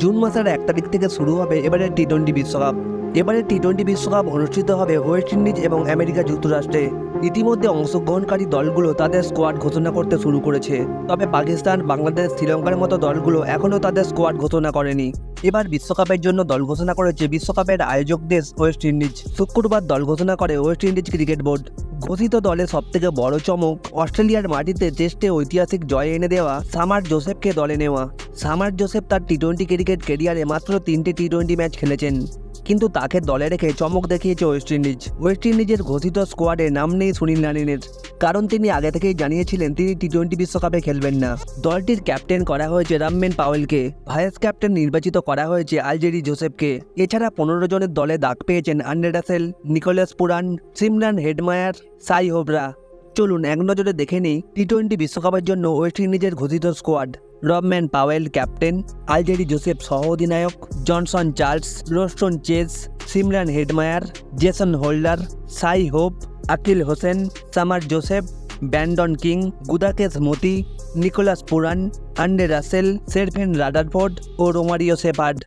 June মাসের এক তারিখ থেকে শুরু হবে এবারের টি টোয়েন্টি বিশ্বকাপ। এবারে টি টোয়েন্টি বিশ্বকাপ অনুষ্ঠিত হবে ওয়েস্ট ইন্ডিজ এবং আমেরিকা যুক্তরাষ্ট্রে। ইতিমধ্যে অংশগ্রহণকারী দলগুলো তাদের স্কোয়াড ঘোষণা করতে শুরু করেছে। তবে পাকিস্তান, বাংলাদেশ, শ্রীলঙ্কার মতো দলগুলো এখনও তাদের স্কোয়াড ঘোষণা করেনি। এবার বিশ্বকাপের জন্য দল ঘোষণা করেছে বিশ্বকাপের আয়োজক দেশ ওয়েস্ট ইন্ডিজ। শুক্রবার দল ঘোষণা করে ওয়েস্ট ইন্ডিজ ক্রিকেট বোর্ড। ঘোষিত দলে সবথেকে বড় চমক, অস্ট্রেলিয়ার মাটিতে টেস্টে ঐতিহাসিক জয় এনে দেওয়া সামার জোসেফকে দলে নেওয়া। সামার জোসেফ তার টি টোয়েন্টি ক্রিকেট কেরিয়ারে মাত্র তিনটে টি টোয়েন্টি ম্যাচ খেলেছেন। কিন্তু তাকে দলে রেখে চমক দেখিয়েছে ওয়েস্ট ইন্ডিজ। ওয়েস্ট ইন্ডিজের ঘোষিত স্কোয়াডে নাম নেই সুনীল নারিনের, কারণ তিনি আগে থেকেই জানিয়েছিলেন তিনি টি টোয়েন্টি বিশ্বকাপে খেলবেন না। দলটির ক্যাপ্টেন করা হয়েছে রামমেন পাওয়েলকে, ভাইস ক্যাপ্টেন নির্বাচিত করা হয়েছে আলজেরি জোসেফকে। এছাড়া পনেরো জনের দলে দাগ পেয়েছেন আন্ডে Rasel, Nicholas Pooran, Simran Hetmyer, সাই হোবরা। চলুন এক নজরে দেখে নিই টি টোয়েন্টি বিশ্বকাপের জন্য ওয়েস্ট ইন্ডিজের ঘোষিত squad Rovman Powell captain Alzarri Joseph সহ অধিনায়ক, Johnson Charles, Roston Chase Shimron Hetmyer, Jason Holder, Shai Hope, Akeal Hosein, Shamar Joseph, Brandon King, Gudakesh Motie, Nicholas Pooran, Andre Russell Sherfane Rutherford ও Romario shepherd